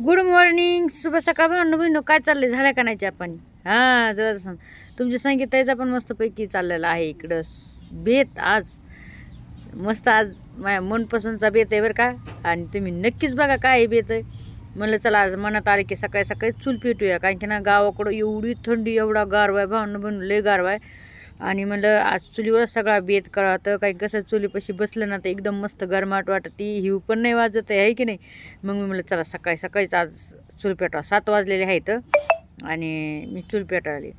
Good morning शुभ सकाळ भावनो बहिणू काय चाललंय? झालं का नाही चहा पाणी हां जरा सांग. तुमच्या संगीताचा पण मस्तपैकी चाललेला आहे इकडं. बेत आज. मस्त आज माझ्या मनपसंतचा बेत आहे बरं का. आणि तुम्ही नक्कीच बघा काय बेत आहे. म्हणलं चला आज मनात आले की सकाळी सकाळी चूल पेटूया. कारण की ना गावाकडं एवढी थंडी एवढा गारवा आहे भावनं बहिणू लय गारवा आहे आणि म्हणलं आज चुलीवरच सगळा बेत तर काही कसं चुलीपाशी बसलं ना तर एकदम मस्त गरमाट वाटत. ती हिव पण नाही वाजत आहे की नाही? मग मी म्हणलं चला सकाळी सकाळीच आज चूल पेटवा सात वाजलेले आहेत. आणि मी चूल पेटवली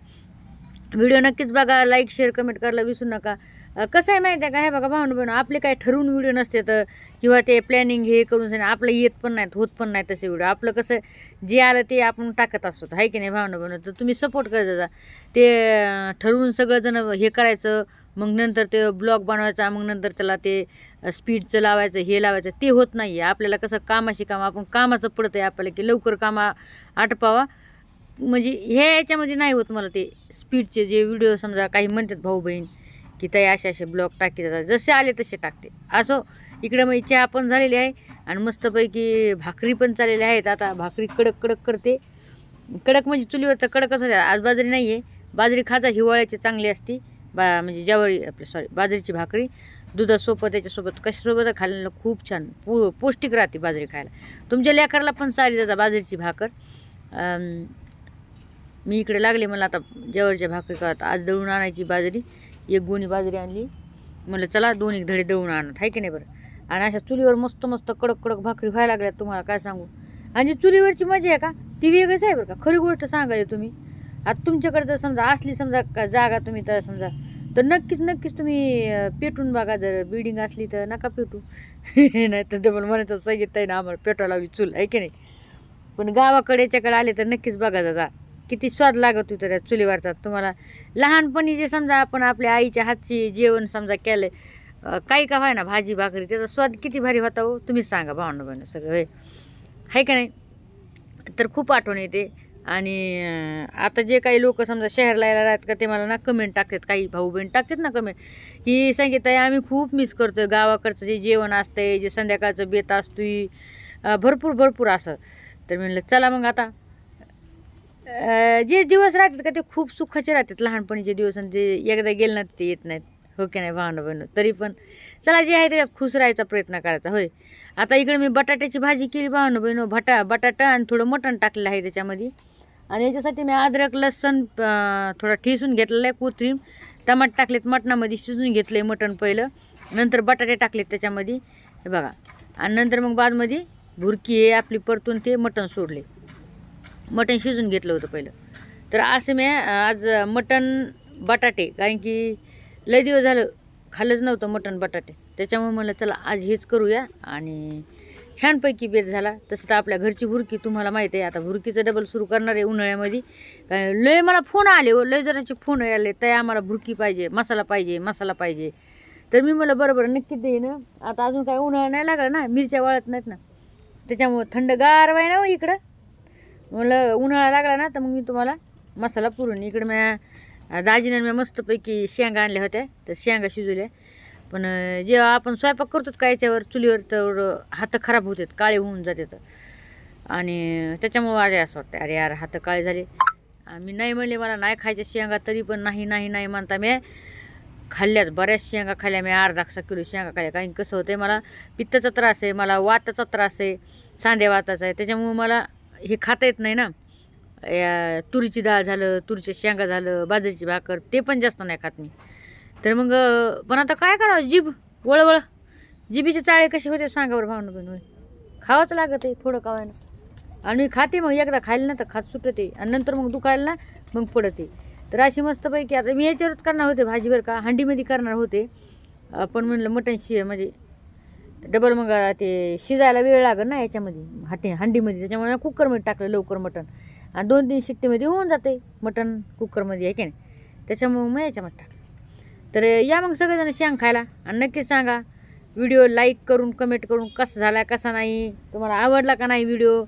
व्हिडिओ नक्कीच बघा. लाईक शेअर कमेंट करायला विसरू नका. कसं आहे माहिती आहे का? हे बघा भावनं बहिण आपले काय ठरवून व्हिडिओ नसते तर किंवा ते प्लॅनिंग हे करून सांग आपलं येत पण नाहीत होत पण नाही तसे व्हिडिओ. आपलं कसं जे आलं ते आपण टाकत असतो आहे की नाही भावना बहिण? तर तुम्ही सपोर्ट करत जा. ते ठरवून सगळंजण हे करायचं मग नंतर ते ब्लॉग बनवायचा मग नंतर त्याला ते स्पीडचं लावायचं हे लावायचं ते होत नाही आहे आपल्याला कसं कामाशी काम आपण कामाचं पडतं आहे आपल्याला की लवकर कामा आटपावा. म्हणजे ह्या याच्यामध्ये नाही होत मला ते स्पीडचे जे व्हिडिओ समजा काही म्हणतात भाऊ बहीण की ताई असे असे ब्लॉक टाकी जातात जसे आले तसे टाकते. असो इकडं मग चहा पण झालेली आहे. आणि मस्तपैकी भाकरी पण चाललेल्या आहेत. आता भाकरी कडक कडक करते. कडक म्हणजे चुलीवर तर कडकच होत्या. आज बाजरी नाही आहे बाजरी खाजा हिवाळ्याची चांगली असती. बा म्हणजे ज्वारी आपली सॉरी बाजरीची भाकरी. दुधासोबत त्याच्यासोबत कशासोबत खाल्ल्याला खूप छान. पो पौष्टिक राहते बाजरी खायला. तुमच्या लेकराला पण सारी जाता बाजरीची भाकर. मी इकडे लागले मला आता जवळच्या भाकरी करत आज दळून आणायची बाजरी. एक गोणी बाजरी आणली. म्हणलं चला दोन एक धडे दळून आणत. आहे की नाही बरं? आणि अशा चुलीवर मस्त मस्त कडक कडक भाकरी व्हायला लागल्यात. तुम्हाला काय सांगू? आणि चुलीवरची मजा आहे का? ती वेगळीच आहे बरं का? खरी गोष्ट सांगायला तुम्ही. आता तुमच्याकडे जर समजा असली समजा का जागा तुम्ही तर समजा तर नक्कीच नक्कीच तुम्ही पेटून बघा जर बिल्डिंग असली तर. नका पेटू. नाही तर डबल म्हणायचं सांगितलं आहे ना आम्हाला पेटवा लावली चूल. आहे की नाही? पण गावाकडे याच्याकडे आले तर नक्कीच बघा जा किती स्वाद लागत होता त्या चुलीवरचा. तुम्हाला लहानपणी जे समजा आपण आपल्या आईच्या हातची जेवण समजा केलं काही का व्हाय ना भाजी भाकरी त्याचा स्वाद किती भारी होता हो तुम्हीच सांगा भावना बहिणं सगळं हे आहे का नाही? तर खूप आठवण येते. आणि आता जे काही लोक समजा शहरला यायला राहतात का ते मला ना कमेंट टाकतात. काही भाऊ बहीण टाकतात ना कमेंट ही सांगितलं आहे आम्ही खूप मिस करतोय गावाकडचं जे जेवण असतंय जे संध्याकाळचं बेत असतोय भरपूर भरपूर असं. तर म्हणलं चला मग आता. जे दिवस राहतात का ते खूप सुखाचे राहतात. लहानपणीचे दिवस आणि ते एकदा गेले ना ते येत नाहीत. हो की नाही भावना बहिणं? तरी पण चला जे आहे त्याच्यात खुश राहायचा प्रयत्न करायचा. होय. आता इकडे मी बटाट्याची भाजी केली भावना बहिण. भटा बटाटा आणि थोडं मटण टाकलेलं आहे त्याच्यामध्ये. आणि याच्यासाठी मी अद्रक लसण थोडा ठिसून घेतलेला आहे कोथरीम टमाट टाकलेत मटणामध्ये शिजून घेतलं आहे मटण पहिलं. नंतर बटाटे टाकलेत त्याच्यामध्ये. हे बघा. आणि नंतर मग बादमध्ये भुरकी आहे आपली परतून ते मटण सोडले. मटण शिजून घेतलं होतं पहिलं. तर असं मी आज मटण बटाटे कारण की लय दिवस झालं खाल्लंच नव्हतं मटण बटाटे. त्याच्यामुळे म्हणलं चला आज हेच करूया. आणि छानपैकी बेत झाला. तसं तर आपल्या घरची भुरकी तुम्हाला माहीत आहे आता भुरकीचं डबल सुरू करणार आहे उन्हाळ्यामध्ये. काय लय मला फोन आले हो लय जणांचे फोन आले तर आम्हाला भुरकी पाहिजे मसाला पाहिजे मसाला पाहिजे. तर मी मला बरोबर नक्की नक्कीच देईन आता अजून काय उन्हाळा नाही लागला ना मिरच्या वाळत नाहीत ना. त्याच्यामुळं थंडगार वाय ना हो इकडं. म्हणलं उन्हाळा लागला ना तर मग मी तुम्हाला मसाला पुरून इकडं म्या दाजीनं मी मस्तपैकी शेंगा आणल्या होत्या तर शेंगा शिजवल्या. पण जेव्हा आपण स्वयंपाक करतो का याच्यावर चुलीवर तर हात खराब होतात काळे होऊन जातात. आणि त्याच्यामुळं अरे असं वाटतं अरे यार हात काळे झाले. मी नाही म्हणले मला नाही खायच्या शेंगा तरी पण नाही नाही नाही म्हणता मी खाल्ल्याच बऱ्याच शेंगा खाल्ल्या मी अर्धा किलो शेंगा खाल्ल्या. कारण कसं होतं मला पित्ताचा त्रास आहे मला वाताचा त्रास आहे सांध्या वाताचा आहे. त्याच्यामुळं मला हे खाता येत नाही ना. या तुरीची डाळ झालं तुरीच्या शेंगा झालं बाजरीची भाकर ते पण जास्त नाही खात मी. तर मग पण आता काय करावं? जीभ वळवळ. जिबीचे चाळे कसे होते सांगा बरं भावनं पण खावंच लागत आहे थोडं कावायला आणि मी खाते मग एकदा खायला ना तर खात सुटते. आणि नंतर मग दुखायला ना मग पडते. तर अशी मस्तपैकी आता मी याच्यावरच करणार होते भाजी का हंडीमध्ये करणार होते. पण म्हणलं मटण शि म्हणजे डबल मग ते शिजायला वेळ लागेल ना याच्यामध्ये हाटी हंडीमध्ये. त्याच्यामुळे कुकरमध्ये टाकलं लवकर मटण. आणि दोन तीन शिट्टीमध्ये होऊन जाते मटण कुकरमध्ये आहे की नाही? त्याच्यामुळे मग याच्यामध्ये टाकलं. तर या मग सगळेजण शेंग खायला. आणि नक्कीच सांगा व्हिडिओ लाईक करून कमेंट करून कसा झाला कसा नाही तुम्हाला आवडला का नाही व्हिडिओ?